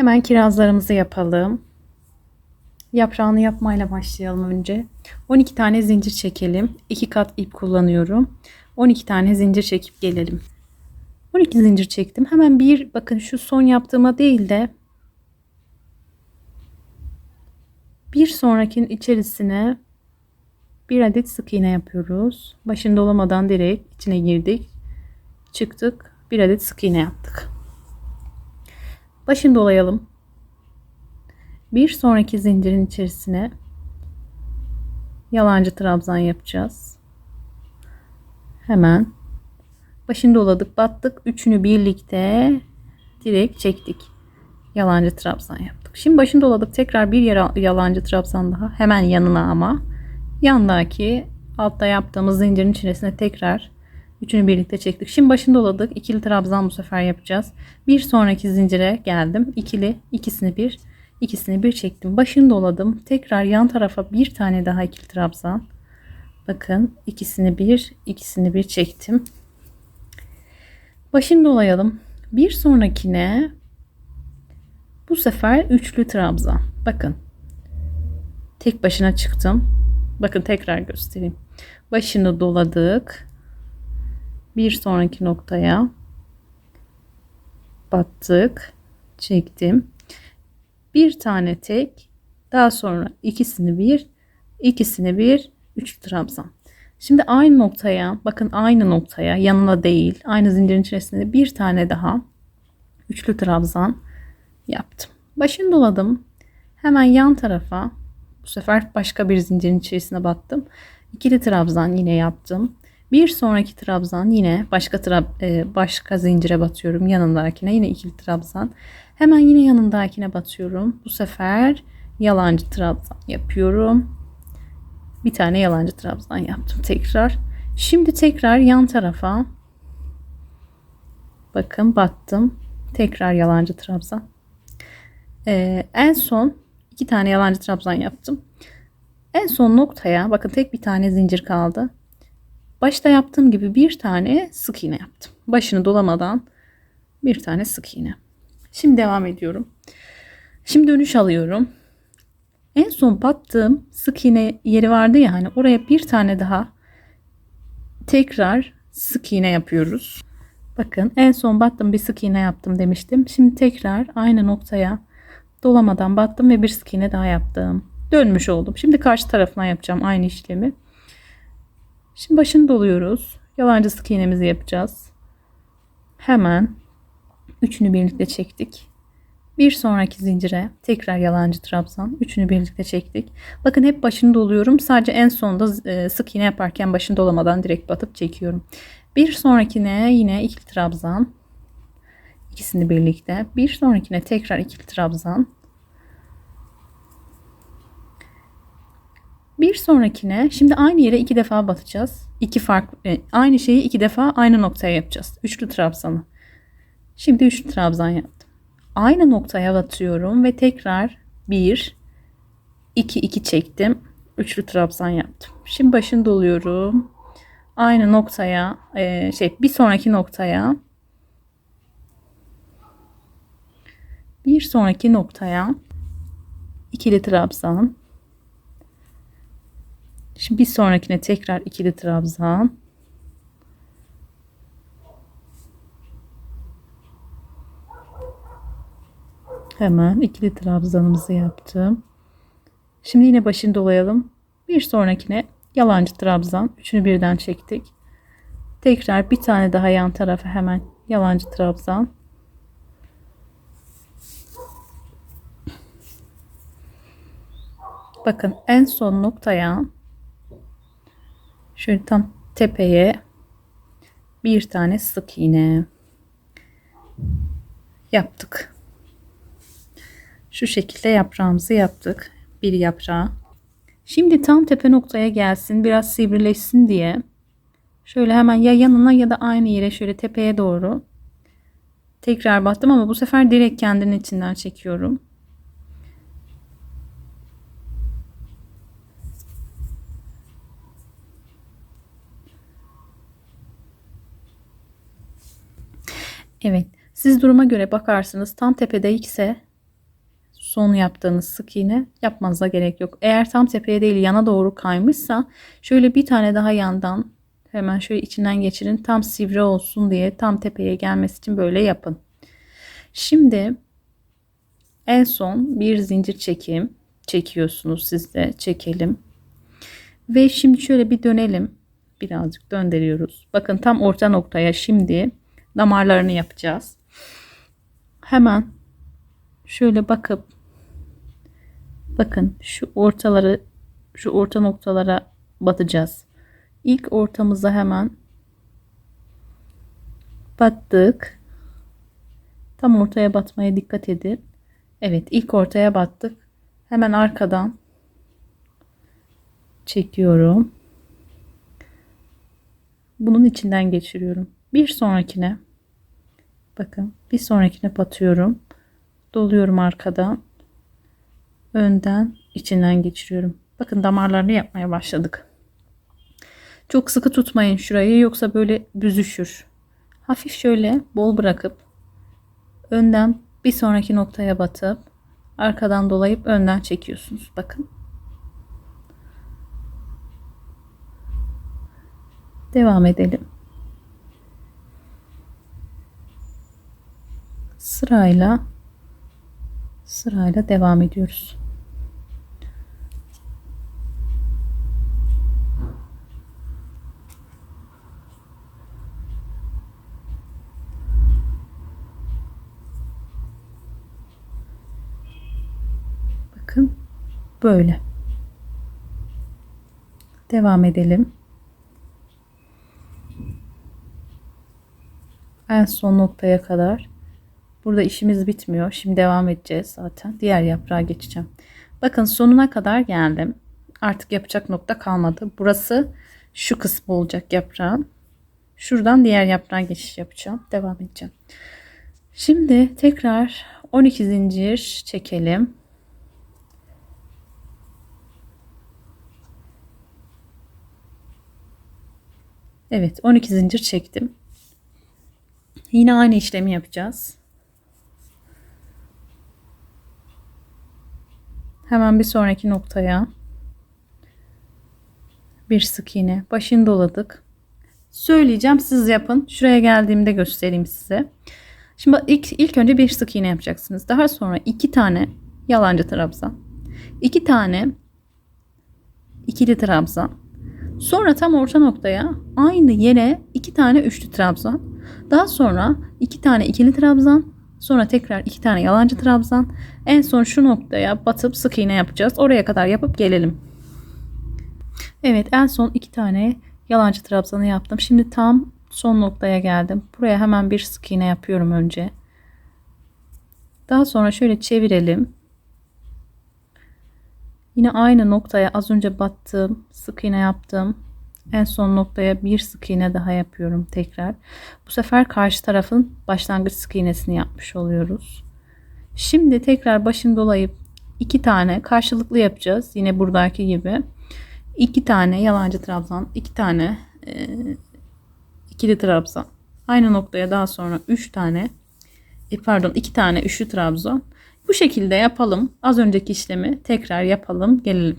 Hemen kirazlarımızı yapalım. Yaprağını yapmayla başlayalım önce. 12 tane zincir çekelim. 2 kat ip kullanıyorum. 12 tane zincir çekip gelelim. 12 zincir çektim. Hemen bir bakın şu son yaptığıma değil de bir sonrakinin içerisine bir adet sık iğne yapıyoruz. Başında olamadan direkt içine girdik. Çıktık. Bir adet sık iğne yaptık. Başını dolayalım. Bir sonraki zincirin içerisine yalancı trabzan yapacağız. Hemen başını doladık, battık. Üçünü birlikte direkt çektik. Yalancı trabzan yaptık. Şimdi başını doladık. Tekrar bir yalancı trabzan daha. Hemen yanına ama yandaki altta yaptığımız zincirin içerisine tekrar üçünü birlikte çektik. Şimdi başını doladık. İkili trabzan bu sefer yapacağız. Bir sonraki zincire geldim. İkili ikisini bir ikisini bir çektim. Başını doladım. Tekrar yan tarafa bir tane daha ikili trabzan. Bakın ikisini bir ikisini bir çektim. Başını dolayalım. Bir sonrakine bu sefer üçlü trabzan. Bakın. Tek başına çıktım. Bakın tekrar göstereyim. Başını doladık. Bir sonraki noktaya battık. Çektim. Bir tane tek. Daha sonra ikisini bir, ikisini bir, üç trabzan. Şimdi aynı noktaya, bakın aynı noktaya, yanına değil, aynı zincirin içerisinde bir tane daha üçlü trabzan yaptım. Başını doladım. Hemen yan tarafa bu sefer başka bir zincirin içerisine battım. İkili trabzan yine yaptım. Bir sonraki trabzan yine başka trab e, başka zincire batıyorum yanındakine yine ikili trabzan. Hemen yine yanındakine batıyorum. Bu sefer yalancı trabzan yapıyorum. Bir tane yalancı trabzan yaptım tekrar. Şimdi tekrar yan tarafa bakın battım. Tekrar yalancı trabzan. Ee, en son iki tane yalancı trabzan yaptım. En son noktaya bakın tek bir tane zincir kaldı. Başta yaptığım gibi bir tane sık iğne yaptım. Başını dolamadan bir tane sık iğne. Şimdi devam ediyorum. Şimdi dönüş alıyorum. En son battığım sık iğne yeri vardı ya hani oraya bir tane daha tekrar sık iğne yapıyoruz. Bakın en son battım bir sık iğne yaptım demiştim. Şimdi tekrar aynı noktaya dolamadan battım ve bir sık iğne daha yaptım. Dönmüş oldum. Şimdi karşı tarafına yapacağım aynı işlemi. Şimdi başını doluyoruz. Yalancı sık iğnemizi yapacağız. Hemen üçünü birlikte çektik. Bir sonraki zincire tekrar yalancı trabzan. Üçünü birlikte çektik. Bakın hep başını doluyorum. Sadece en sonda e, sık iğne yaparken başını dolamadan direkt batıp çekiyorum. Bir sonrakine yine ikili trabzan. İkisini birlikte. Bir sonrakine tekrar ikili trabzan. Bir sonrakine şimdi aynı yere iki defa batacağız. İki farklı e, aynı şeyi iki defa aynı noktaya yapacağız. Üçlü trabzanı. Şimdi üçlü trabzan yaptım. Aynı noktaya batıyorum ve tekrar bir, iki, iki çektim. Üçlü trabzan yaptım. Şimdi başını doluyorum. Aynı noktaya e, şey bir sonraki noktaya bir sonraki noktaya ikili trabzan Şimdi bir sonrakine tekrar ikili trabzan. Hemen ikili trabzanımızı yaptım. Şimdi yine başını dolayalım. Bir sonrakine yalancı trabzan. Üçünü birden çektik. Tekrar bir tane daha yan tarafa hemen yalancı trabzan. Bakın en son noktaya Şöyle tam tepeye bir tane sık iğne yaptık. Şu şekilde yaprağımızı yaptık. Bir yaprağı. Şimdi tam tepe noktaya gelsin, biraz sivrileşsin diye şöyle hemen ya yanına ya da aynı yere şöyle tepeye doğru tekrar battım ama bu sefer direkt kendinin içinden çekiyorum. Evet. Siz duruma göre bakarsınız. Tam tepede ise son yaptığınız sık iğne yapmanıza gerek yok. Eğer tam tepeye değil yana doğru kaymışsa şöyle bir tane daha yandan hemen şöyle içinden geçirin. Tam sivri olsun diye tam tepeye gelmesi için böyle yapın. Şimdi en son bir zincir çekeyim. Çekiyorsunuz siz de çekelim. Ve şimdi şöyle bir dönelim. Birazcık döndürüyoruz. Bakın tam orta noktaya şimdi damarlarını yapacağız. Hemen şöyle bakıp bakın şu ortaları şu orta noktalara batacağız. İlk ortamıza hemen battık. Tam ortaya batmaya dikkat edin. Evet ilk ortaya battık. Hemen arkadan çekiyorum. Bunun içinden geçiriyorum. Bir sonrakine bakın bir sonrakine batıyorum. Doluyorum arkadan. Önden içinden geçiriyorum. Bakın damarlarını yapmaya başladık. Çok sıkı tutmayın şurayı yoksa böyle büzüşür. Hafif şöyle bol bırakıp önden bir sonraki noktaya batıp arkadan dolayıp önden çekiyorsunuz. Bakın. Devam edelim. Sırayla sırayla devam ediyoruz. Bakın böyle. Devam edelim. En son noktaya kadar. Burada işimiz bitmiyor. Şimdi devam edeceğiz zaten. Diğer yaprağa geçeceğim. Bakın sonuna kadar geldim. Artık yapacak nokta kalmadı. Burası şu kısmı olacak yaprağın. Şuradan diğer yaprağa geçiş yapacağım. Devam edeceğim. Şimdi tekrar 12 zincir çekelim. Evet 12 zincir çektim. Yine aynı işlemi yapacağız. Hemen bir sonraki noktaya bir sık iğne başını doladık. Söyleyeceğim siz yapın. Şuraya geldiğimde göstereyim size. Şimdi ilk, ilk önce bir sık iğne yapacaksınız. Daha sonra iki tane yalancı trabzan. iki tane ikili trabzan. Sonra tam orta noktaya aynı yere iki tane üçlü trabzan. Daha sonra iki tane ikili trabzan. Sonra tekrar iki tane yalancı trabzan. En son şu noktaya batıp sık iğne yapacağız. Oraya kadar yapıp gelelim. Evet en son iki tane yalancı trabzanı yaptım. Şimdi tam son noktaya geldim. Buraya hemen bir sık iğne yapıyorum önce. Daha sonra şöyle çevirelim. Yine aynı noktaya az önce battım. Sık iğne yaptım. En son noktaya bir sık iğne daha yapıyorum tekrar. Bu sefer karşı tarafın başlangıç sık iğnesini yapmış oluyoruz. Şimdi tekrar başını dolayıp iki tane karşılıklı yapacağız. Yine buradaki gibi. iki tane yalancı trabzan, iki tane e, ikili trabzan. Aynı noktaya daha sonra üç tane e, pardon iki tane üçlü trabzan. Bu şekilde yapalım. Az önceki işlemi tekrar yapalım. Gelelim.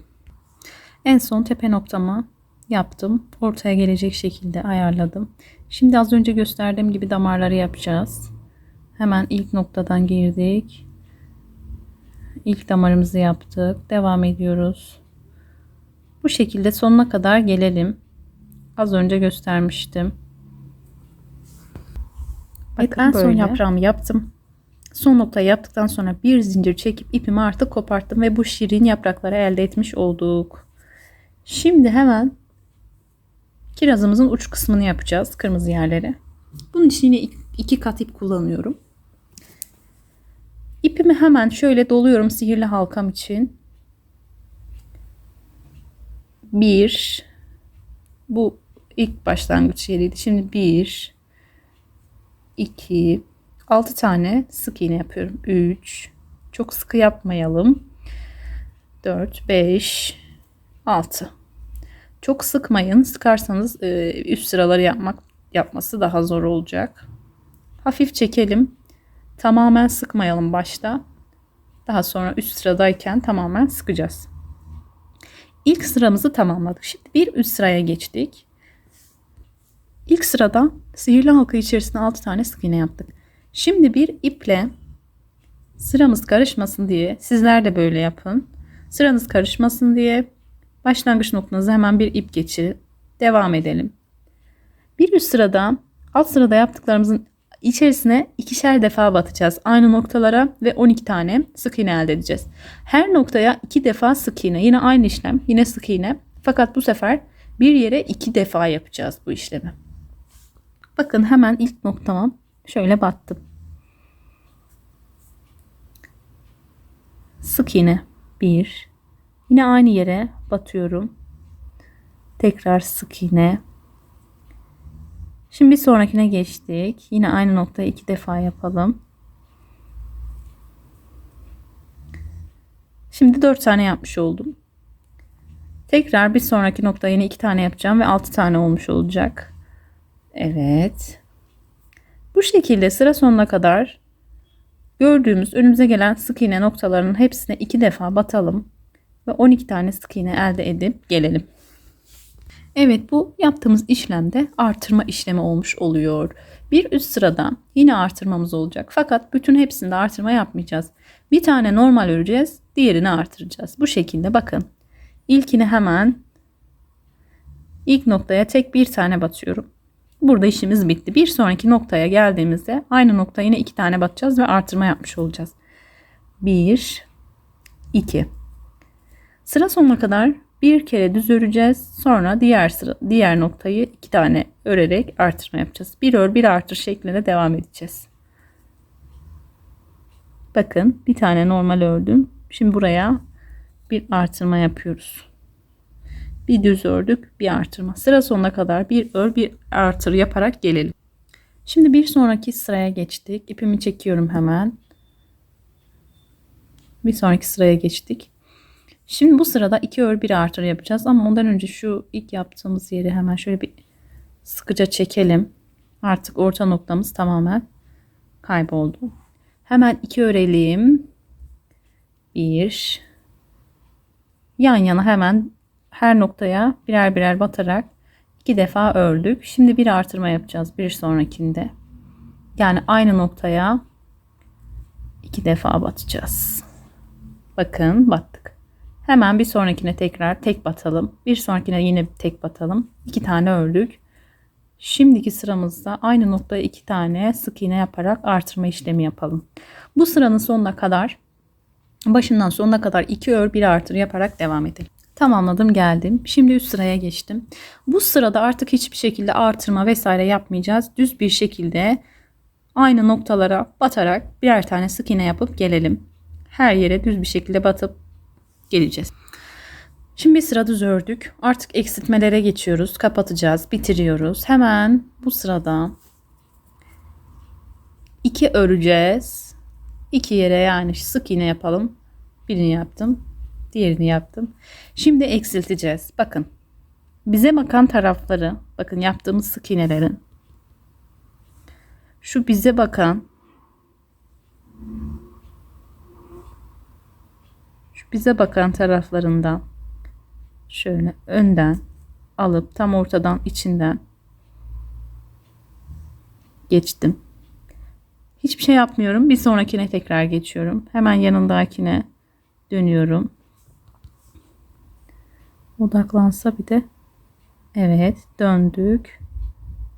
En son tepe noktama yaptım. Ortaya gelecek şekilde ayarladım. Şimdi az önce gösterdiğim gibi damarları yapacağız. Hemen ilk noktadan girdik. İlk damarımızı yaptık. Devam ediyoruz. Bu şekilde sonuna kadar gelelim. Az önce göstermiştim. Bakın evet, en böyle. son yaprağımı yaptım. Son noktayı yaptıktan sonra bir zincir çekip ipimi artık koparttım ve bu şirin yaprakları elde etmiş olduk. Şimdi hemen kirazımızın uç kısmını yapacağız. Kırmızı yerleri. Bunun için yine iki kat ip kullanıyorum. İpimi hemen şöyle doluyorum sihirli halkam için. Bir. Bu ilk başlangıç yeriydi. Şimdi bir. iki 6 tane sık iğne yapıyorum. 3 çok sıkı yapmayalım. 4 5 6 çok sıkmayın. Sıkarsanız e, üst sıraları yapmak yapması daha zor olacak. Hafif çekelim. Tamamen sıkmayalım başta. Daha sonra üst sıradayken tamamen sıkacağız. İlk sıramızı tamamladık. Şimdi bir üst sıraya geçtik. İlk sırada sihirli halka içerisine 6 tane sık iğne yaptık. Şimdi bir iple sıramız karışmasın diye sizler de böyle yapın. Sıranız karışmasın diye başlangıç noktanıza hemen bir ip geçirin. Devam edelim. Bir üst sırada alt sırada yaptıklarımızın içerisine ikişer defa batacağız. Aynı noktalara ve 12 tane sık iğne elde edeceğiz. Her noktaya iki defa sık iğne. Yine aynı işlem. Yine sık iğne. Fakat bu sefer bir yere iki defa yapacağız bu işlemi. Bakın hemen ilk noktama şöyle battım. Sık iğne 1. Yine aynı yere batıyorum. Tekrar sık iğne. Şimdi bir sonrakine geçtik. Yine aynı noktayı iki defa yapalım. Şimdi dört tane yapmış oldum. Tekrar bir sonraki noktaya yine iki tane yapacağım ve altı tane olmuş olacak. Evet. Bu şekilde sıra sonuna kadar gördüğümüz önümüze gelen sık iğne noktalarının hepsine iki defa batalım ve 12 tane sık iğne elde edip gelelim. Evet bu yaptığımız işlemde artırma işlemi olmuş oluyor. Bir üst sırada yine artırmamız olacak. Fakat bütün hepsinde artırma yapmayacağız. Bir tane normal öreceğiz. Diğerini artıracağız. Bu şekilde bakın. İlkini hemen ilk noktaya tek bir tane batıyorum. Burada işimiz bitti. Bir sonraki noktaya geldiğimizde aynı noktaya yine iki tane batacağız ve artırma yapmış olacağız. 1 2 Sıra sonuna kadar bir kere düz öreceğiz. Sonra diğer sıra diğer noktayı iki tane örerek artırma yapacağız. Bir ör bir artır şeklinde devam edeceğiz. Bakın bir tane normal ördüm. Şimdi buraya bir artırma yapıyoruz. Bir düz ördük, bir artırma. Sıra sonuna kadar bir ör, bir artır yaparak gelelim. Şimdi bir sonraki sıraya geçtik. İpimi çekiyorum hemen. Bir sonraki sıraya geçtik. Şimdi bu sırada iki ör bir artır yapacağız ama ondan önce şu ilk yaptığımız yeri hemen şöyle bir sıkıca çekelim. Artık orta noktamız tamamen kayboldu. Hemen iki örelim. Bir. Yan yana hemen her noktaya birer birer batarak iki defa ördük. Şimdi bir artırma yapacağız bir sonrakinde. Yani aynı noktaya iki defa batacağız. Bakın battık. Hemen bir sonrakine tekrar tek batalım. Bir sonrakine yine tek batalım. İki tane ördük. Şimdiki sıramızda aynı noktaya iki tane sık iğne yaparak artırma işlemi yapalım. Bu sıranın sonuna kadar başından sonuna kadar iki ör bir artır yaparak devam edelim. Tamamladım geldim. Şimdi üst sıraya geçtim. Bu sırada artık hiçbir şekilde artırma vesaire yapmayacağız. Düz bir şekilde aynı noktalara batarak birer tane sık iğne yapıp gelelim. Her yere düz bir şekilde batıp geleceğiz. Şimdi sıra düz ördük. Artık eksiltmelere geçiyoruz. Kapatacağız. Bitiriyoruz. Hemen bu sırada iki öreceğiz. İki yere yani sık iğne yapalım. Birini yaptım. Diğerini yaptım. Şimdi eksilteceğiz. Bakın. Bize bakan tarafları, bakın yaptığımız sık iğnelerin şu bize bakan şu bize bakan taraflarından şöyle önden alıp tam ortadan içinden geçtim. Hiçbir şey yapmıyorum. Bir sonrakine tekrar geçiyorum. Hemen yanındakine dönüyorum. Odaklansa bir de evet döndük.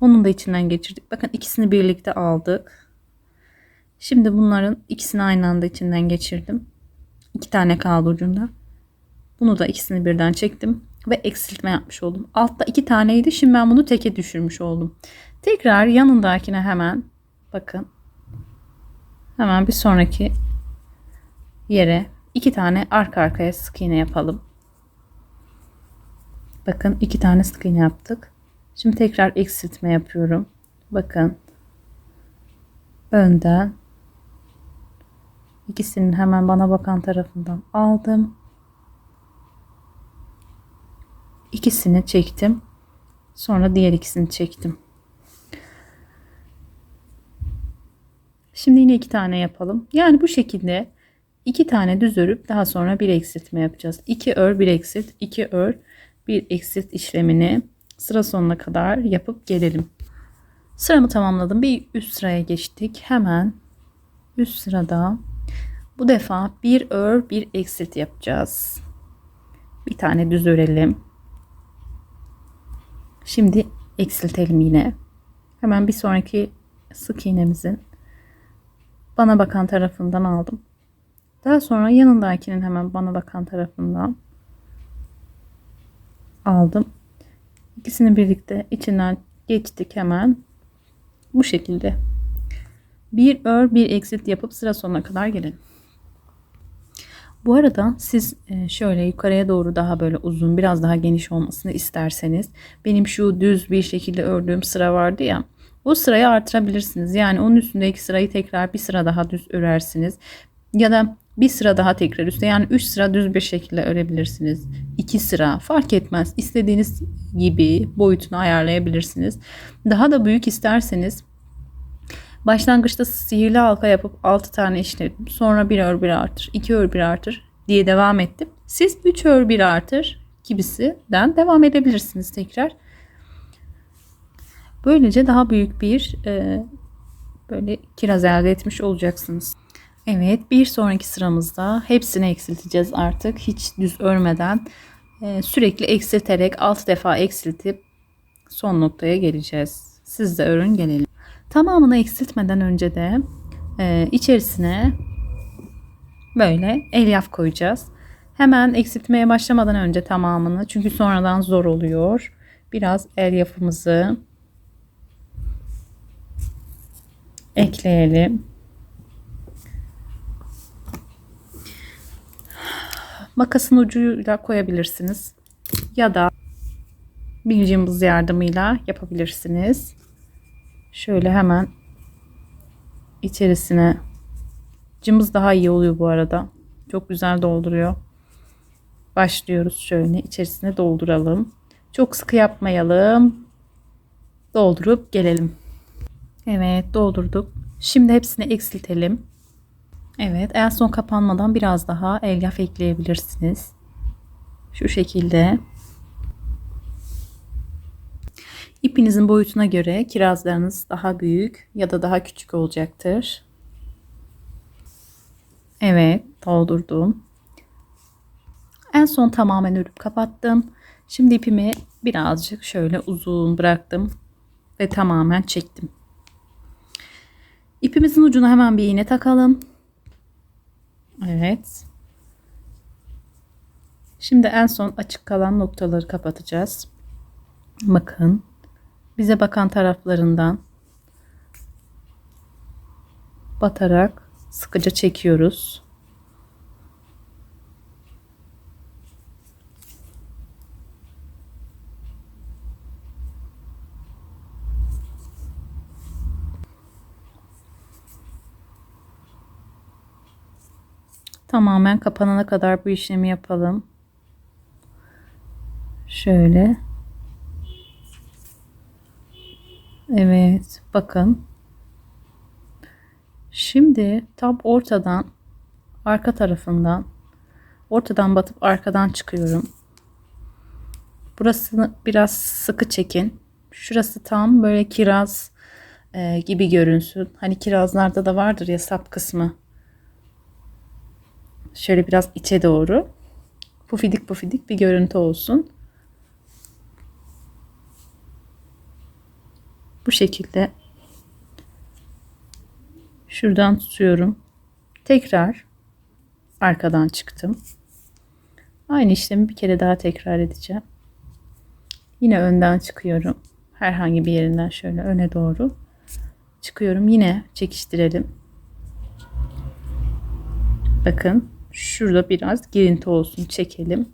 Onun da içinden geçirdik. Bakın ikisini birlikte aldık. Şimdi bunların ikisini aynı anda içinden geçirdim. İki tane kaldı ucunda. Bunu da ikisini birden çektim ve eksiltme yapmış oldum. Altta iki taneydi. Şimdi ben bunu teke düşürmüş oldum. Tekrar yanındakine hemen bakın. Hemen bir sonraki yere iki tane arka arkaya sık iğne yapalım. Bakın iki tane sık iğne yaptık. Şimdi tekrar eksiltme yapıyorum. Bakın. Önden ikisinin hemen bana bakan tarafından aldım. ikisini çektim. Sonra diğer ikisini çektim. Şimdi yine iki tane yapalım. Yani bu şekilde 2 tane düz örüp daha sonra bir eksiltme yapacağız. 2 ör, bir eksilt, 2 ör, bir eksilt işlemini sıra sonuna kadar yapıp gelelim. Sıramı tamamladım. Bir üst sıraya geçtik. Hemen üst sırada bu defa bir ör, bir eksilt yapacağız. Bir tane düz örelim. Şimdi eksiltelim yine. Hemen bir sonraki sık iğnemizin bana bakan tarafından aldım. Daha sonra yanındakinin hemen bana bakan tarafından aldım. İkisini birlikte içinden geçtik hemen. Bu şekilde. Bir ör bir eksilt yapıp sıra sonuna kadar gelin. Bu arada siz e, şöyle yukarıya doğru daha böyle uzun biraz daha geniş olmasını isterseniz benim şu düz bir şekilde ördüğüm sıra vardı ya o sırayı artırabilirsiniz. Yani onun üstündeki sırayı tekrar bir sıra daha düz örersiniz. Ya da bir sıra daha tekrar üstte yani 3 sıra düz bir şekilde örebilirsiniz. 2 sıra fark etmez. İstediğiniz gibi boyutunu ayarlayabilirsiniz. Daha da büyük isterseniz başlangıçta sihirli halka yapıp 6 tane işledim. Sonra 1 ör 1 artır, 2 ör 1 artır diye devam ettim. Siz 3 ör 1 artır gibisinden devam edebilirsiniz tekrar. Böylece daha büyük bir e, böyle kiraz elde etmiş olacaksınız. Evet bir sonraki sıramızda hepsini eksilteceğiz artık. Hiç düz örmeden e, sürekli eksilterek 6 defa eksiltip son noktaya geleceğiz. Siz de örün gelelim. Tamamını eksiltmeden önce de e, içerisine böyle elyaf koyacağız. Hemen eksiltmeye başlamadan önce tamamını çünkü sonradan zor oluyor. Biraz elyafımızı ekleyelim. Makasın ucuyla koyabilirsiniz. Ya da bir cımbız yardımıyla yapabilirsiniz. Şöyle hemen içerisine cımbız daha iyi oluyor bu arada. Çok güzel dolduruyor. Başlıyoruz şöyle içerisine dolduralım. Çok sıkı yapmayalım. Doldurup gelelim. Evet doldurduk. Şimdi hepsini eksiltelim. Evet en son kapanmadan biraz daha elyaf ekleyebilirsiniz. Şu şekilde. İpinizin boyutuna göre kirazlarınız daha büyük ya da daha küçük olacaktır. Evet doldurdum. En son tamamen örüp kapattım. Şimdi ipimi birazcık şöyle uzun bıraktım ve tamamen çektim. İpimizin ucuna hemen bir iğne takalım. Evet. Şimdi en son açık kalan noktaları kapatacağız. Bakın. Bize bakan taraflarından batarak sıkıca çekiyoruz. Tamamen kapanana kadar bu işlemi yapalım. Şöyle. Evet, bakın. Şimdi tam ortadan arka tarafından ortadan batıp arkadan çıkıyorum. Burasını biraz sıkı çekin. Şurası tam böyle kiraz e, gibi görünsün. Hani kirazlarda da vardır ya sap kısmı. Şöyle biraz içe doğru. Pufidik pufidik bir görüntü olsun. Bu şekilde şuradan tutuyorum. Tekrar arkadan çıktım. Aynı işlemi bir kere daha tekrar edeceğim. Yine önden çıkıyorum. Herhangi bir yerinden şöyle öne doğru çıkıyorum. Yine çekiştirelim. Bakın Şurada biraz girinti olsun çekelim.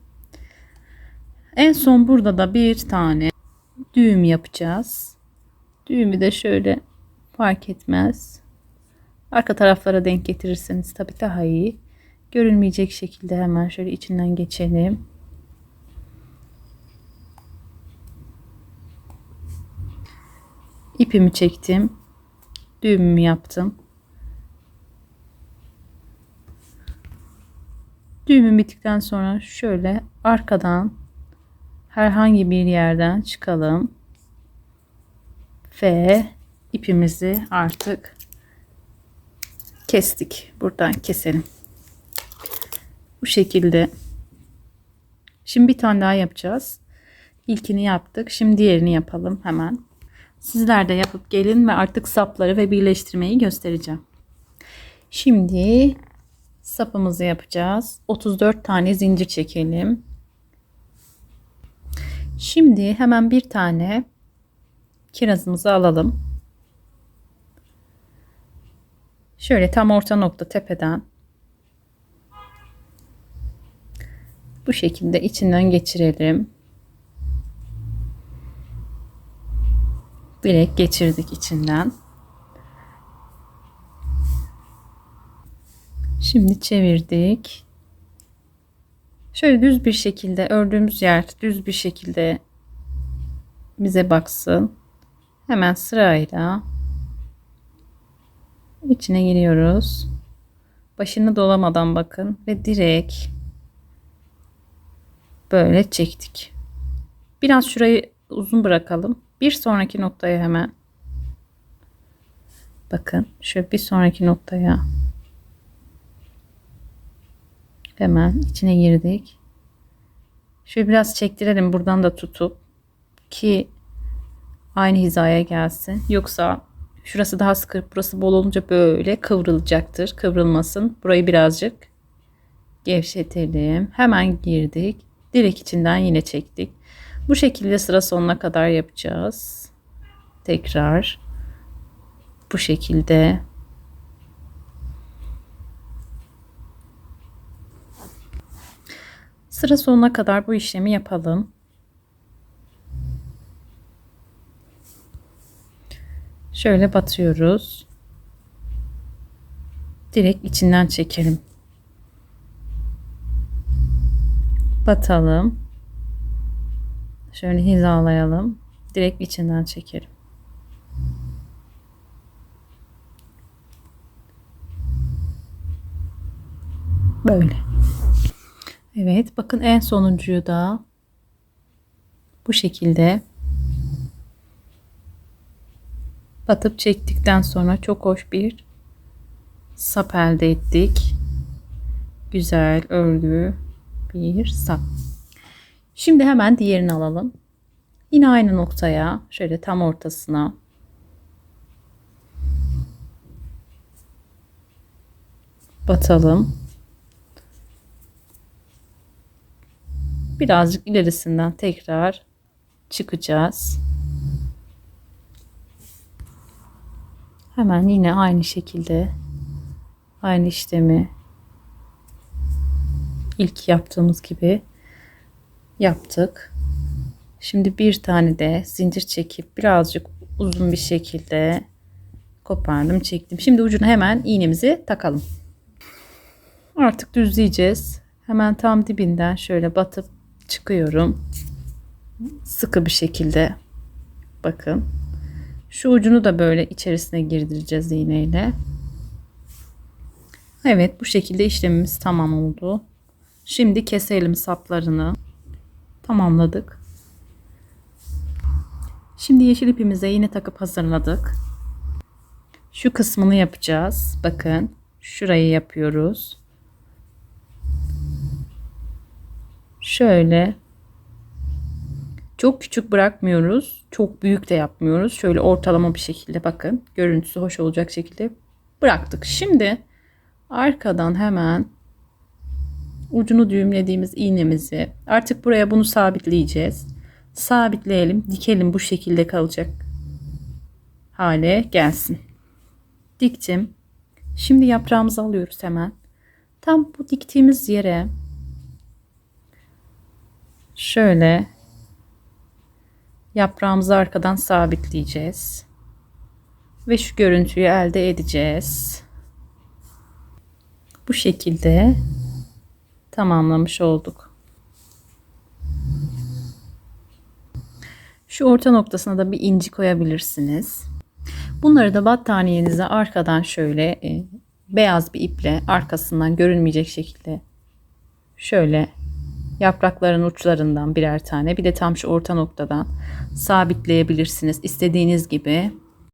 En son burada da bir tane düğüm yapacağız. Düğümü de şöyle fark etmez. Arka taraflara denk getirirseniz tabi daha iyi. Görünmeyecek şekilde hemen şöyle içinden geçelim. İpimi çektim. Düğümümü yaptım. Düğümün bittikten sonra şöyle arkadan herhangi bir yerden çıkalım. Ve ipimizi artık kestik. Buradan keselim. Bu şekilde. Şimdi bir tane daha yapacağız. İlkini yaptık. Şimdi diğerini yapalım hemen. Sizler de yapıp gelin ve artık sapları ve birleştirmeyi göstereceğim. Şimdi sapımızı yapacağız. 34 tane zincir çekelim. Şimdi hemen bir tane kirazımızı alalım. Şöyle tam orta nokta tepeden bu şekilde içinden geçirelim. Direkt geçirdik içinden. Şimdi çevirdik. Şöyle düz bir şekilde ördüğümüz yer düz bir şekilde bize baksın. Hemen sırayla içine giriyoruz. Başını dolamadan bakın ve direkt böyle çektik. Biraz şurayı uzun bırakalım. Bir sonraki noktaya hemen bakın şöyle bir sonraki noktaya hemen içine girdik. Şöyle biraz çektirelim buradan da tutup ki aynı hizaya gelsin. Yoksa şurası daha sıkı burası bol olunca böyle kıvrılacaktır. Kıvrılmasın. Burayı birazcık gevşetelim. Hemen girdik. Direkt içinden yine çektik. Bu şekilde sıra sonuna kadar yapacağız. Tekrar bu şekilde Sıra sonuna kadar bu işlemi yapalım. Şöyle batıyoruz. Direkt içinden çekelim. Batalım. Şöyle hizalayalım. Direkt içinden çekelim. Böyle. Evet bakın en sonuncuyu da bu şekilde batıp çektikten sonra çok hoş bir sap elde ettik. Güzel örgü bir sap. Şimdi hemen diğerini alalım. Yine aynı noktaya şöyle tam ortasına batalım. Birazcık ilerisinden tekrar çıkacağız. Hemen yine aynı şekilde aynı işlemi ilk yaptığımız gibi yaptık. Şimdi bir tane de zincir çekip birazcık uzun bir şekilde kopardım çektim. Şimdi ucuna hemen iğnemizi takalım. Artık düzleyeceğiz. Hemen tam dibinden şöyle batıp çıkıyorum. Sıkı bir şekilde. Bakın. Şu ucunu da böyle içerisine girdireceğiz iğneyle. Evet bu şekilde işlemimiz tamam oldu. Şimdi keselim saplarını. Tamamladık. Şimdi yeşil ipimize yine takıp hazırladık. Şu kısmını yapacağız. Bakın şurayı yapıyoruz. Şöyle çok küçük bırakmıyoruz. Çok büyük de yapmıyoruz. Şöyle ortalama bir şekilde bakın. Görüntüsü hoş olacak şekilde bıraktık. Şimdi arkadan hemen ucunu düğümlediğimiz iğnemizi artık buraya bunu sabitleyeceğiz. Sabitleyelim. Dikelim bu şekilde kalacak hale gelsin. Diktim. Şimdi yaprağımızı alıyoruz hemen. Tam bu diktiğimiz yere şöyle yaprağımızı arkadan sabitleyeceğiz. Ve şu görüntüyü elde edeceğiz. Bu şekilde tamamlamış olduk. Şu orta noktasına da bir inci koyabilirsiniz. Bunları da battaniyenize arkadan şöyle e, beyaz bir iple arkasından görünmeyecek şekilde şöyle yaprakların uçlarından birer tane bir de tam şu orta noktadan sabitleyebilirsiniz istediğiniz gibi.